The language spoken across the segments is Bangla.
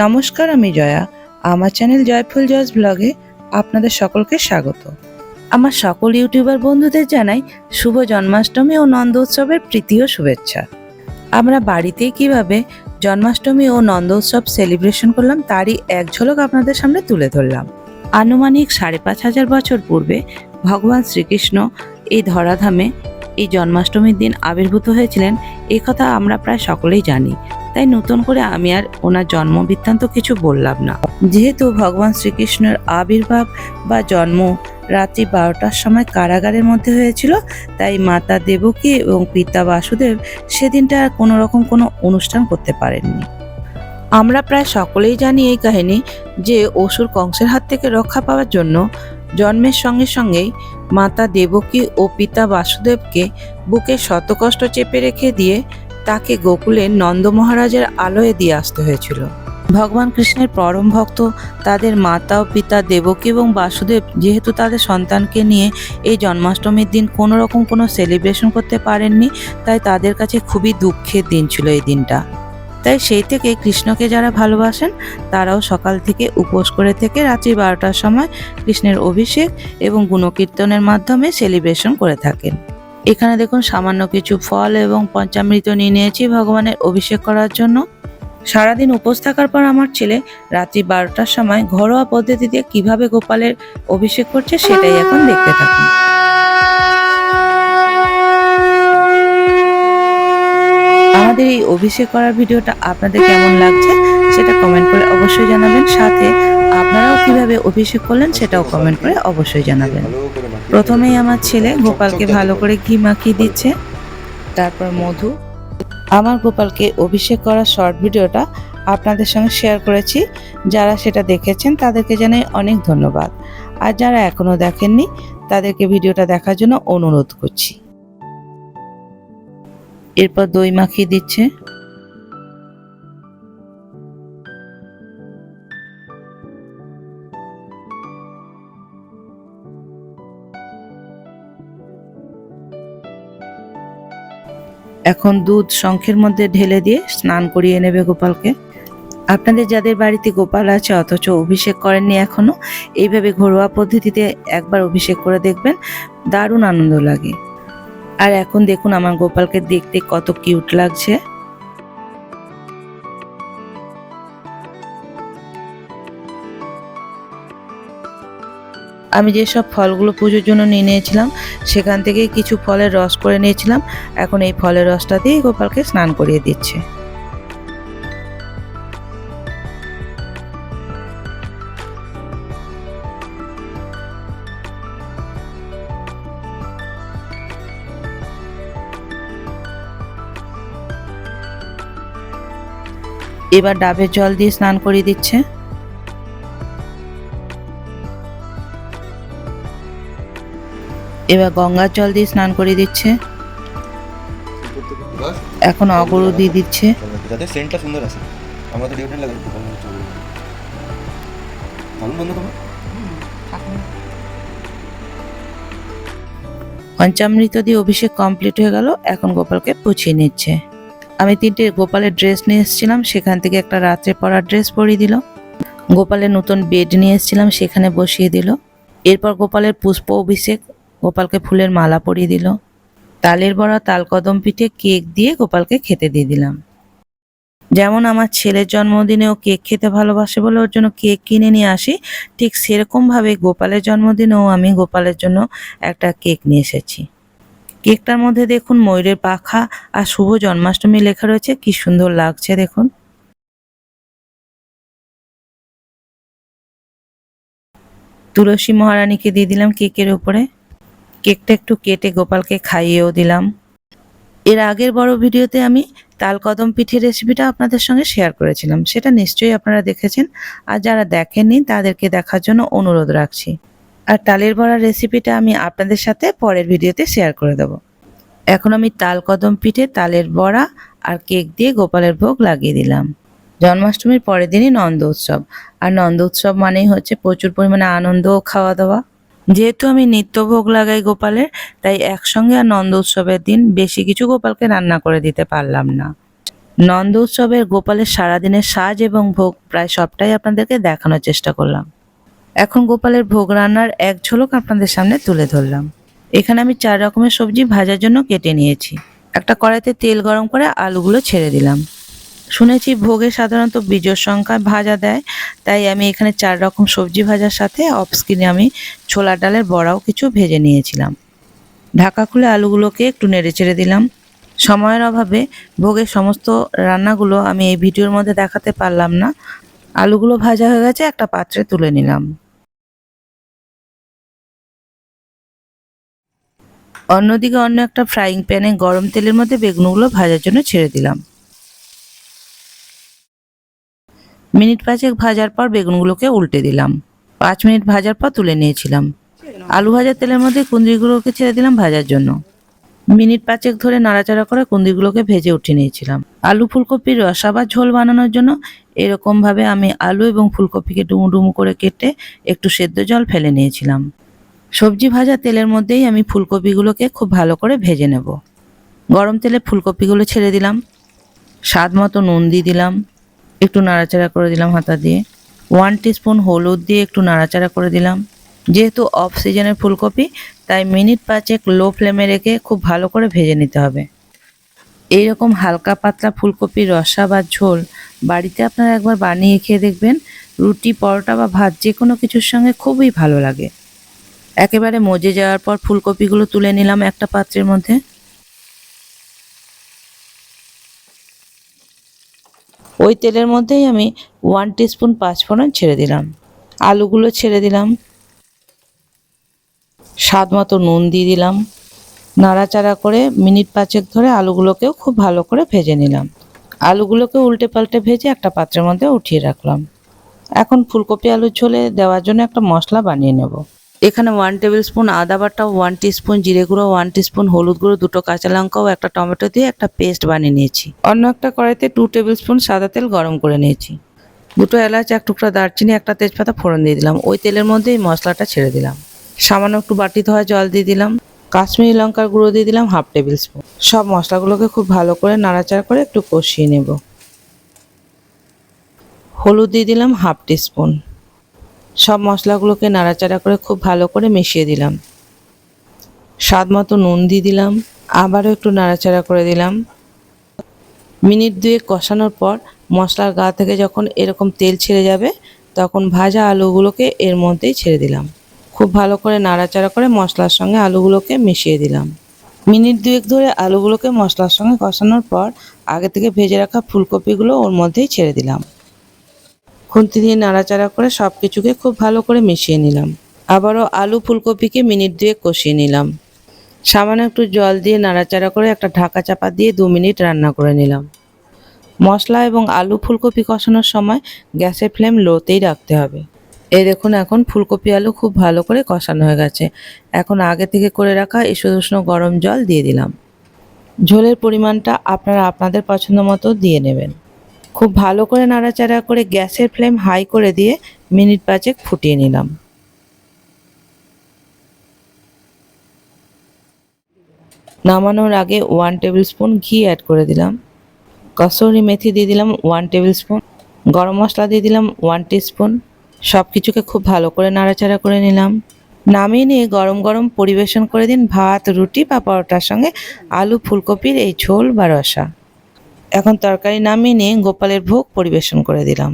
নমস্কার, আমি জয়া। আমার চ্যানেল জয়ফুল জয়স ব্লগে আপনাদের সকলকে স্বাগত। আমার সকল ইউটিউবার বন্ধুদের জানাই শুভ জন্মাষ্টমী ও নন্দ উৎসবের প্রীতি ও শুভেচ্ছা। আমরা বাড়িতেই কীভাবে জন্মাষ্টমী ও নন্দ উৎসব সেলিব্রেশন করলাম, তারই এক ঝলক আপনাদের সামনে তুলে ধরলাম। আনুমানিক সাড়ে পাঁচ হাজার বছর পূর্বে ভগবান শ্রীকৃষ্ণ এই ধরাধামে এই জন্মাষ্টমীর দিন আবির্ভূত হয়েছিলেন এই কথা আমরা প্রায় সকলেই জানি। তাই নতুন করে আমি আর ওনার জন্ম বৃত্তান্ত কিছু বললাম না। যেহেতু ভগবান শ্রীকৃষ্ণের আবির্ভাব বা জন্ম রাত্রি বারোটার সময় কারাগারের মধ্যে হয়েছিল, তাই মাতা দেবকী এবং পিতা বাসুদেব সেদিনটা আর কোনো রকম কোনো অনুষ্ঠান করতে পারেননি। আমরা প্রায় সকলেই জানি এই কাহিনী যে অসুর কংসের হাত থেকে রক্ষা পাওয়ার জন্য জন্মের সঙ্গে সঙ্গেই মাতা দেবকী ও পিতা বাসুদেবকে বুকে শতকষ্ট চেপে রেখে দিয়ে তাকে গোকুলে নন্দ মহারাজের আলোয় দিয়ে আসতে হয়েছিল। ভগবান কৃষ্ণের পরম ভক্ত, তাদের মাতা ও পিতা দেবকী এবং বাসুদেব যেহেতু তাদের সন্তানকে নিয়ে এই জন্মাষ্টমীর দিন কোনো রকম কোনো সেলিব্রেশন করতে পারেননি, তাই তাদের কাছে খুবই দুঃখের দিন ছিল এই দিনটা। তাই সেই থেকে কৃষ্ণকে যারা ভালোবাসেন, তারাও সকাল থেকে উপোস করে থেকে রাত্রি বারোটার সময় কৃষ্ণের অভিষেক এবং গুণকীর্তনের মাধ্যমে সেলিব্রেশন করে থাকেন। এখানে দেখুন সামান্য কিছু ফল এবং পঞ্চামৃত নিয়ে নিয়েছি ভগবানের অভিষেক করার জন্য। সারাদিন উপোস থাকার পর আমার ছেলে রাত্রি বারোটার সময় ঘরোয়া পদ্ধতিতে কীভাবে গোপালের অভিষেক করছে সেটাই এখন দেখতে থাকুন। আমাদের এই অভিষেক করার ভিডিওটা আপনাদের কেমন লাগছে সেটা কমেন্ট করে অবশ্যই জানাবেন। সাথে আপনারাও কীভাবে অভিষেক করলেন সেটাও কমেন্ট করে অবশ্যই জানাবেন। প্রথমেই আমার ছেলে গোপালকে ভালো করে ঘি মাখিয়ে দিচ্ছে, তারপর মধু। আমার গোপালকে অভিষেক করার শর্ট ভিডিওটা আপনাদের সঙ্গে শেয়ার করেছি। যারা সেটা দেখেছেন, তাদেরকে জানাই অনেক ধন্যবাদ। আর যারা এখনও দেখেননি, তাদেরকে ভিডিওটা দেখার জন্য অনুরোধ করছি। এরপর দই মাখিয়ে দিচ্ছে। এখন দুধ শঙ্খের মধ্যে ঢেলে দিয়ে স্নান করিয়ে নেবে গোপালকে। আপনাদের যাদের বাড়িতে গোপাল আছে, অথচ অভিষেক করেননি এখনও এইভাবে ঘরোয়া পদ্ধতিতে একবার অভিষেক করে দেখবেন, দারুণ আনন্দ লাগে। আর এখন দেখুন আমার গোপালকে দেখতে কত কিউট লাগছে। আমি যেসব ফলগুলো পুজোর জন্য নিয়ে নিয়েছিলাম, সেখান থেকে কিছু ফলের রস করে নিয়েছিলাম। এখন এই ফলের রসটা দিয়ে গোপালকে স্নান করিয়ে দিচ্ছে। এবার ডাবের জল দিয়ে স্নান করিয়ে দিচ্ছে। এবার গঙ্গার জল দিয়ে স্নান করে দিচ্ছে। এখন অগরু দিয়ে দিচ্ছে। যাতে সেন্টটা সুন্দর আসে। আমরা তো ডিওড্রেন্ট লাগাই। ভালো বন্ধু তোমার পঞ্চামৃত দিয়ে অভিষেক কমপ্লিট হয়ে গেল। এখন গোপালকে পুছিয়ে নিচ্ছে। আমি তিনটে গোপালের ড্রেস নিয়ে এসেছিলাম। সেখান থেকে একটা রাত্রে পরার ড্রেস পরিয়ে দিল। গোপালের নতুন বেড নিয়ে এসেছিলাম। সেখানে বসিয়ে দিল। এরপর গোপালের পুষ্প অভিষেক গোপালকে ফুলের মালা পরিয়ে দিল। তালের বড়া তালকদম পিঠে কেক দিয়ে গোপালকে খেতে দিয়ে দিলাম। যেমন আমার ছেলের জন্মদিনে ও কেক খেতে ভালোবাসে বলে ওর জন্য কেক কিনে নিয়ে আসি, ঠিক সেরকমভাবে গোপালের জন্মদিনেও আমি গোপালের জন্য একটা কেক নিয়ে এসেছি। কেকটার মধ্যে দেখুন ময়ূরের পাখা আর শুভ জন্মাষ্টমী লেখা রয়েছে, কি সুন্দর লাগছে দেখুন। তুলসী মহারানীকে দিয়ে দিলাম কেকের উপরে। কেকটা একটু কেটে গোপালকে খাইয়েও দিলাম। এর আগের বড় ভিডিওতে আমি তাল কদম পিঠের রেসিপিটা আপনাদের সঙ্গে শেয়ার করেছিলাম। সেটা নিশ্চয়ই আপনারা দেখেছেন। আর যারা দেখেননি, তাদেরকে দেখার জন্য অনুরোধ রাখছি। আর তালের বড়ার রেসিপিটা আমি আপনাদের সাথে পরের ভিডিওতে শেয়ার করে দেব। এখন আমি তাল কদম পিঠে তালের বড়া আর কেক দিয়ে গোপালের ভোগ লাগিয়ে দিলাম। জন্মাষ্টমীর পরের দিনই নন্দ উৎসব। আর নন্দ উৎসব মানেই হচ্ছে প্রচুর পরিমাণে আনন্দ ও খাওয়া দাওয়া যেহেতু আমি নিত্য ভোগ লাগাই গোপালের, তাই একসঙ্গে আর নন্দ উৎসবের দিন বেশি কিছু গোপালকে রান্না করে দিতে পারলাম না। নন্দ উৎসবের গোপালের সারাদিনের সাজ এবং ভোগ প্রায় সবটাই আপনাদেরকে দেখানোর চেষ্টা করলাম। এখন গোপালের ভোগ রান্নার এক ঝলক আপনাদের সামনে তুলে ধরলাম। এখানে আমি চার রকমের সবজি ভাজার জন্য কেটে নিয়েছি। একটা কড়াইতে তেল গরম করে আলুগুলো ছেড়ে দিলাম। শুনেছি ভোগে সাধারণত বীজর সংখ্যা ভাজা দেয়। তাই আমি এখানে চার রকম সবজি ভাজার সাথে অফ স্ক্রিনে আমি ছোলা ডালের বড়াও কিছু ভেজে নিয়েছিলাম। ঢাকা খুলে আলুগুলোকে একটু নেড়ে চেড়ে দিলাম। সময়ের অভাবে ভোগের সমস্ত রান্নাগুলো আমি এই ভিডিওর মধ্যে দেখাতে পারলাম না। আলুগুলো ভাজা হয়ে গেছে, একটা পাত্রে তুলে নিলাম। অন্যদিকে অন্য একটা ফ্রাইং প্যানে গরম তেলের মধ্যে বেগুনগুলো ভাজার জন্য ছেড়ে দিলাম। মিনিট পাঁচেক ভাজার পর বেগুনগুলোকে উল্টে দিলাম। পাঁচ মিনিট ভাজার পর তুলে নিয়েছিলাম। আলু ভাজার তেলের মধ্যে কুন্দিগুলোকে ছেড়ে দিলাম ভাজার জন্য। মিনিট পাঁচেক ধরে নাড়াচাড়া করে কুন্দিগুলোকে ভেজে উঠিয়ে নিয়েছিলাম। আলু ফুলকপির রসা বা ঝোল বানানোর জন্য এরকমভাবে আমি আলু এবং ফুলকপিকে ডুমু ডুমু করে কেটে একটু সেদ্ধ জল ফেলে নিয়েছিলাম। সবজি ভাজা তেলের মধ্যেই আমি ফুলকপিগুলোকে খুব ভালো করে ভেজে নেব। গরম তেলে ফুলকপিগুলো ছেড়ে দিলাম। স্বাদ মতো নুন দিয়ে দিলাম। একটু নাড়াচাড়া করে দিলাম হাতা দিয়ে। ওয়ান স্পুন হলুদ দিয়ে একটু নাড়াচাড়া করে দিলাম। যেহেতু অফ সিজনের ফুলকপি, তাই মিনিট পাঁচেক লো ফ্লেমে রেখে খুব ভালো করে ভেজে নিতে হবে। এইরকম হালকা পাতলা ফুলকপির রসা বা ঝোল বাড়িতে আপনারা একবার বানিয়ে খেয়ে দেখবেন, রুটি, পরোটা বা ভাত যে কোনো কিছুর সঙ্গে খুবই ভালো লাগে। একেবারে মজে যাওয়ার পর ফুলকপিগুলো তুলে নিলাম একটা পাত্রের মধ্যে। ওই তেলের মধ্যেই আমি ওয়ান টিস্পুন পাঁচফোড়ন ছেড়ে দিলাম। আলুগুলো ছেড়ে দিলাম। স্বাদ মতো নুন দিয়ে দিলাম। নাড়াচাড়া করে মিনিট পাঁচেক ধরে আলুগুলোকেও খুব ভালো করে ভেজে নিলাম। আলুগুলোকে উল্টে পাল্টে ভেজে একটা পাত্রের মধ্যে উঠিয়ে রাখলাম। এখন ফুলকপি আলুর ঝোলে দেওয়ার জন্য একটা মশলা বানিয়ে নেব। এখানে ওয়ান টেবিল স্পুন আদা বাটা ওয়ান স্পুন জিরে গুঁড়ো ওয়ান স্পুন হলুদ গুঁড়ো, দুটো কাঁচা লঙ্কা ও একটা টমেটো দিয়ে একটা পেস্ট বানিয়ে নিয়েছি। অন্য একটা কড়াইতে টু টেবিল স্পুন সাদা তেল গরম করে নিয়েছি। দুটো এলাচ, এক টুকরা দারচিনি, একটা তেজপাতা ফোড়ন দিয়ে দিলাম। ওই তেলের মধ্যে এই মশলাটা ছেড়ে দিলাম। সামান্য একটু বাটি ধোয়া জল দিয়ে দিলাম। কাশ্মীরি লঙ্কার গুঁড়ো দিয়ে দিলাম হাফ টেবিল স্পুন সব মশলাগুলোকে খুব ভালো করে নাড়াচাড়া করে একটু কষিয়ে নেব। হলুদ দিয়ে দিলাম হাফ স্পুন সব মশলাগুলোকে নাড়াচাড়া করে খুব ভালো করে মিশিয়ে দিলাম। স্বাদ মতো নুন দিয়ে দিলাম, আবারও একটু নাড়াচাড়া করে দিলাম। মিনিট দুয়েক কষানোর পর মশলার গা থেকে যখন এরকম তেল ছেড়ে যাবে, তখন ভাজা আলুগুলোকে এর মধ্যেই ছেড়ে দিলাম। খুব ভালো করে নাড়াচাড়া করে মশলার সঙ্গে আলুগুলোকে মিশিয়ে দিলাম। মিনিট দুয়েক ধরে আলুগুলোকে মশলার সঙ্গে কষানোর পর আগে থেকে ভেজে রাখা ফুলকপিগুলো ওর মধ্যেই ছেড়ে দিলাম। খুন্তি দিয়ে নাড়াচাড়া করে সব কিছুকে খুব ভালো করে মিশিয়ে নিলাম। আবারও আলু ফুলকপিকে মিনিট দুয়েক কষিয়ে নিলাম। সামান্য একটু জল দিয়ে নাড়াচাড়া করে একটা ঢাকা চাপা দিয়ে দু মিনিট রান্না করে নিলাম। মশলা এবং আলু ফুলকপি কষানোর সময় গ্যাসের ফ্লেম লোতেই রাখতে হবে। এই দেখুন, এখন ফুলকপি আলু খুব ভালো করে কষানো হয়ে গেছে। এখন আগে থেকে করে রাখা ইসুদুষ্ণ গরম জল দিয়ে দিলাম। ঝোলের পরিমাণটা আপনারা আপনাদের পছন্দ মতো দিয়ে নেবেন। খুব ভালো করে নাড়াচাড়া করে গ্যাসের ফ্লেম হাই করে দিয়ে মিনিট পাঁচেক ফুটিয়ে নিলাম। নামানোর আগে ওয়ান টেবিল স্পুন ঘি অ্যাড করে দিলাম। কসুরি মেথি দিয়ে দিলাম ওয়ান টেবিল স্পুন গরম মশলা দিয়ে দিলাম ওয়ান স্পুন সব কিছুকে খুব ভালো করে নাড়াচাড়া করে নিলাম। নামিয়ে নিয়ে গরম গরম পরিবেশন করে দিন ভাত, রুটি বা পরোটার সঙ্গে আলু, ফুলকপির এই ঝোল বা রসা। এখন তরকারি নামিয়ে নিয়ে গোপালের ভোগ পরিবেশন করে দিলাম।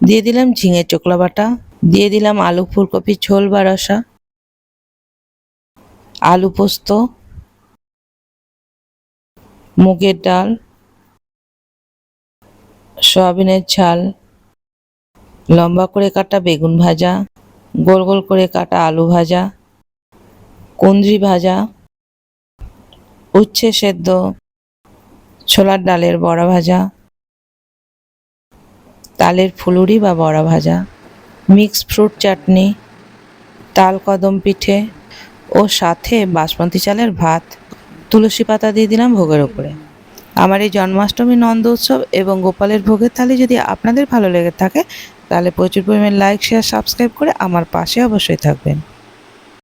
দিয়ে দিলাম ঝিঙে চোকলা বাটা, দিয়ে দিলাম আলু ফুলকপির ঝোল বা রসা, আলু পোস্ত, মুগের ডাল, সয়াবিনের ঝাল, লম্বা করে কাটা বেগুন ভাজা, গোল গোল করে কাটা আলু ভাজা কুন্দ্রি ভাজা, উচ্ছে সেদ্ধ ছোলার ডালের বড়া ভাজা, তালের ফুলুরি বা বড়া ভাজা মিক্স ফ্রুট চাটনি, তাল কদম পিঠে ও সাথে বাসমতি চালের ভাত। তুলসী পাতা দিয়ে দিলাম ভোগের ওপরে। আমার এই জন্মাষ্টমী নন্দ উৎসব এবং গোপালের ভোগের থালি যদি আপনাদের ভালো লেগে থাকে, তাহলে প্রচুর পরিমাণে লাইক শেয়ার সাবস্ক্রাইব করে আমার পাশে অবশ্যই থাকবেন।